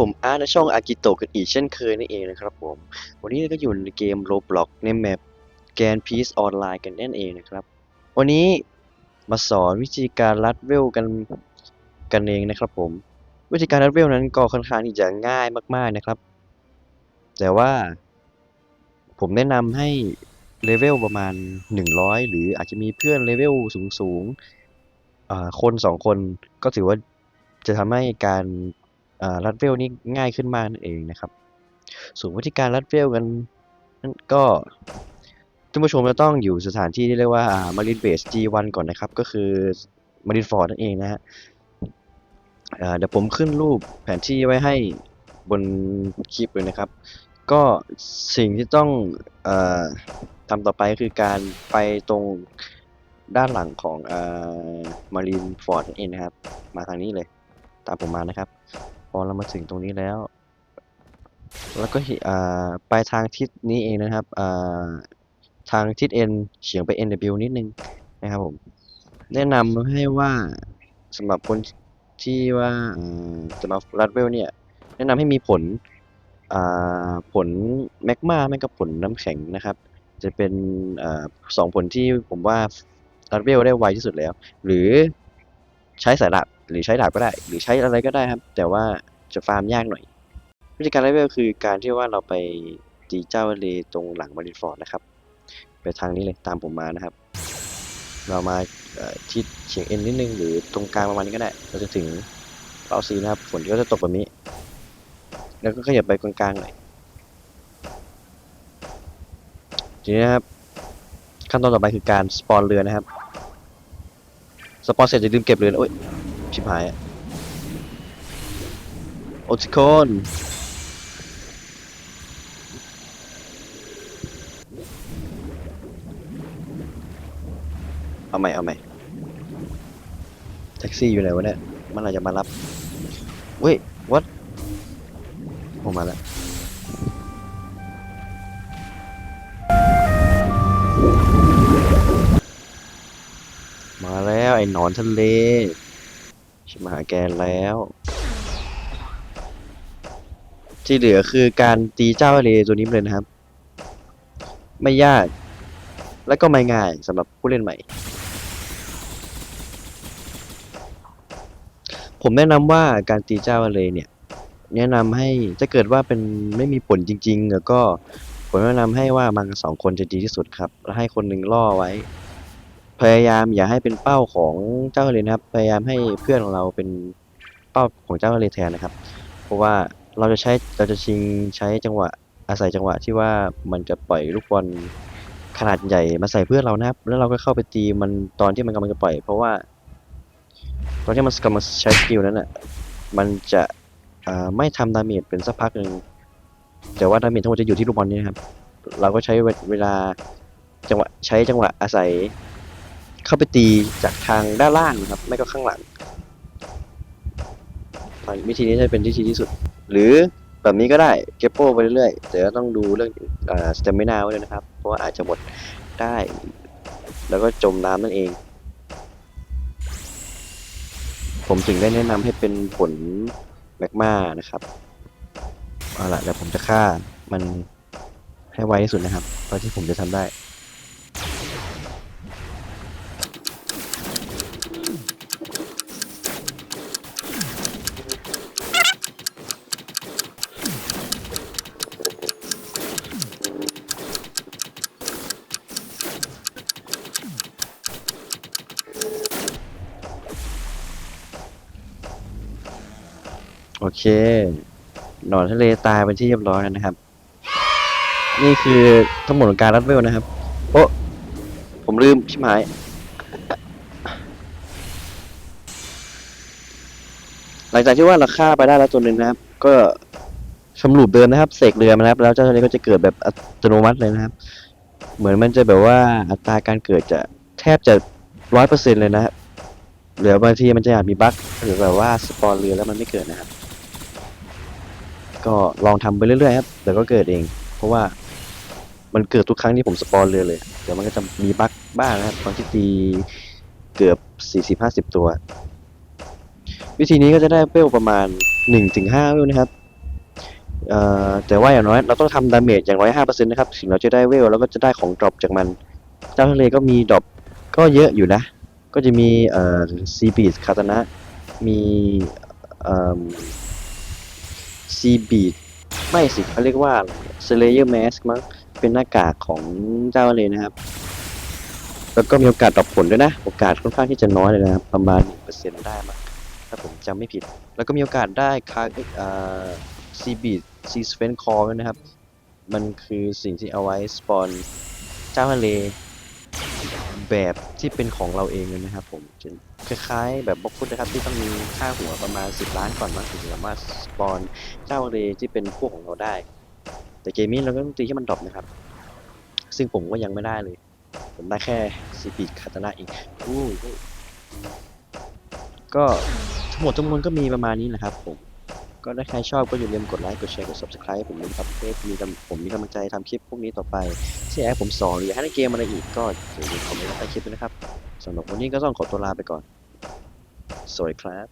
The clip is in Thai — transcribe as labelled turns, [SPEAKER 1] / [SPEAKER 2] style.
[SPEAKER 1] ผมอาร์ตในช่องอากิโตะกันอีกเช่นเคยนั่นเองนะครับผม วันนี้เราก็อยู่ในเกม Roblox ในแมปแกนพีซออนไลน์กันนั่นเองนะครับ วันนี้มาสอนวิธีการรัดเวลกันกันเองนะครับผม วิธีการรัดเวลนั้นก็ค่อนข้างที่จะง่ายมาก ๆนะครับ แต่ว่าผมแนะนำให้เลเวลประมาณ 100 หรืออาจจะมีเพื่อนเลเวลสูงๆคนสองคนก็ถือว่าจะทำให้การ รัดเวลนี้ง่ายขึ้นมากนั่นเองนะครับส่วนวิธีการรัดเวลกันนั่นก็ท่านผู้ชมจะต้องอยู่สถานที่ที่เรียกว่ามารินเบส G1 ก่อนนะครับ ก็คือมารินฟอร์ดนั่นเองนะฮะเดี๋ยวผมขึ้นรูปแผนที่ไว้ให้บนคลิปเลยนะครับ ก็สิ่งที่ต้องอทำต่อไปก็คือการไปตรงด้านหลังของมารีนฟอร์ดนั่นเองนะครับ มาทางนี้เลย ตามผมมานะครับ พอเรามาถึงตรงนี้แล้ว แล้วก็เห็นอ่าไปทางทิศนี้เองนะครับอ่าทางทิศ N เฉียงไป NW นิดนึงนะครับผมแนะนำให้ว่าสำหรับคนที่ว่าจะมารัดเวลเนี่ย แนะนำให้มีผลอ่าผลแมกมาไม่กับผลน้ำแข็งนะครับ จะเป็นอ่าสองผลที่ผมว่ารัดเวลได้ไวที่สุดแล้ว หรือใช้สายดาบ หรือใช้ดาบก็ได้ หรือใช้อะไรก็ได้ครับ แต่ว่าจะฟาร์มยากหน่อย วิธีการรัดเวลคือการที่ว่าเราไปตีเจ้าเลตรงหลังมาริฟอร์ดนะครับ ไปทางนี้เลยตามผมมานะครับ เรามาเอ่เฉียงเอ็นนิดนึงหรือตรงกลางประมาณนี้ก็ได้ เราจะถึงเป้าซีนะครับฝนก็จะตกแบบนี้ แล้วก็ขยับไปกลางๆหน่อยทีนี้นะครับขั้นตอนต่อไปคือการสปอนเรือนะครับ สปอนเสร็จจะลืมเก็บเรือนโอ้ย ชิบหายโอติคอนเอาใหม่เอาใหม่แท็กซี่อยู่ไหนวะเนี่ยมื่อไหรจะมารับเว้ย what ผมมาแล้วมาแล้วไอ้หนอนทะเล ชิมาหาแกแล้ว ที่เหลือคือการตีเจ้าทะเลตัวนี้เลยนะครับ ไม่ยาก และก็ไม่ง่ายสำหรับผู้เล่นใหม่ ผมแนะนำว่าการตีเจ้าทะเลเนี่ย แนะนำให้ถ้าเกิดว่าเป็นไม่มีผลจริงๆแล้วก็ผมแนะนำให้ว่ามันสองคนจะดีที่สุดครับ แล้วให้คนหนึ่งล่อไว้ พยายามอย่าให้เป็นเป้าของเจ้าทะเลนะครับ พยายามให้เพื่อนของเราเป็นเป้าของเจ้าทะเลแทนนะครับ เพราะว่าเราจะใช้เราจะชิงใช้จังหวะอาศัยจังหวะที่ว่ามันจะปล่อยลูกบอลขนาดใหญ่มาใส่เพื่อนเรานะครับ แล้วเราก็เข้าไปตีมันตอนที่มันกำลังจะปล่อย เพราะว่าตอนที่มันกำลังใช้สกิลนั้นอะมันจะไม่ทำดาเมจเป็นสักพักหนึ่งแต่ว่าดาเมจทั้งหมดจะอยู่ที่ลูกบอลนี่นะครับ เราก็ใช้เวลาจังหวะใช้จังหวะอาศัย เข้าไปตีจากทางด้านล่างนะครับ ไม่ก็ข้างหลังทางวิธีนี้จะเป็นวิธีที่สุด หรือแบบนี้ก็ได้เก็บโป้ไปเรื่อยๆแต่ก็ต้องดูเรื่องอ่าสเตมินาไว้ด้วยนะครับ เพราะว่าอาจจะหมดได้ แล้วก็จมน้ำนั่นเอง ผมถึงได้แนะนำให้เป็นผลแมกมานะครับเอาละเดี๋ยวผมจะฆ่ามันให้ไวที่สุดนะครับเท่าที่ผมจะทำได้ เค หนอนทะเลตายเป็นที่เรียบร้อยแล้วนะครับ นี่คือทั้งหมดของการรัดเวลนะครับ โอ้ผมลืมชิบหายหลังจากที่ว่าเราฆ่าไปได้แล้วตัวหนึ่งนะครับ ก็ชมรูปเดินนะครับเสกเรือมาแล้วแล้วเจ้าทะเลก็จะเกิดแบบอัตโนมัติเลยนะครับ เหมือนมันจะแบบว่าอัตราการเกิดจะแทบจะร้อยเปอร์เซ็นต์เลยนะครับเหลือบางทีมันจะอาจมีบั๊กหรือแบบว่าสปอนเรือแล้วมันไม่เกิดนะครับ ก็ลองทำไปเรื่อยๆครับเดี๋ยวก็เกิดเอง เพราะว่ามันเกิดทุกครั้งที่ผมสปอนเรือเลย เดี๋ยวมันก็จะมีบั๊กบ้างนะครับตอนที่ตีเกือบสี่สิบห้าสิบตัว วิธีนี้ก็จะได้เวลประมาณหนึ่งถึงห้าเวลนะครับเอ่อแต่ว่าอย่างน้อยเราต้องทำดาเมจอย่างน้อยห้าเปอร์เซ็นต์นะครับถึงเราจะได้เวลแล้วก็จะได้ของดรอปจากมัน เจ้าทะเลก็มีดรอปก็เยอะอยู่นะ ก็จะมีซีบีดคาตนะ มีอ ซีบีดไม่สิเขาเรียกว่าสเลเยอร์แมสมั้งเป็นหน้ากากของเจ้าทะเลนะครับ แล้วก็มีโอกาสดอปผลด้วยนะ โอกาสค่อนข้างที่จะน้อยเลยนะครับ ประมาณ 1%ได้มั้งถ้าผมจำไม่ผิด แล้วก็มีโอกาสได้คาเอ่อซีบีดซีสเฟนคอร์นะครับ มันคือสิ่งที่เอาไว้สปอนเจ้าทะเล แบบที่เป็นของเราเองเลยนะครับ ผมจะคล้ายๆ แบบบล็อกฟุตนะครับที่ต้องมีค่าหัวประมาณ 10 ล้านก่อนมั้งถึงสามารถสปอนเจ้าเลที่เป็นพวกของเราได้ แต่เกมนี้เราก็ต้องตีให้มันดรอปนะครับ ซึ่งผมก็ยังไม่ได้เลย ผมได้แค่ซีปีดคาตานะเองอู้ก็ทั้งหมดทั้งมวลก็มีประมาณนี้แหละครับผม ก็ถ้าใครชอบก็อย่าลืมกดไลค์กดแชร์กด subscribe ให้ผมด้วยนะครับเพื่อมีกำผมมีกำลังใจทำคลิปพวกนี้ต่อไปที่แอปผมสอนหรืออยากให้ในเกมอะไรอีกก็อย่าลืมคอมเมนต์ใต้คลิปด้วยนะครับสำหรับวันนี้ก็ต้องขอตัวลาไปก่อนสวัสดีครับ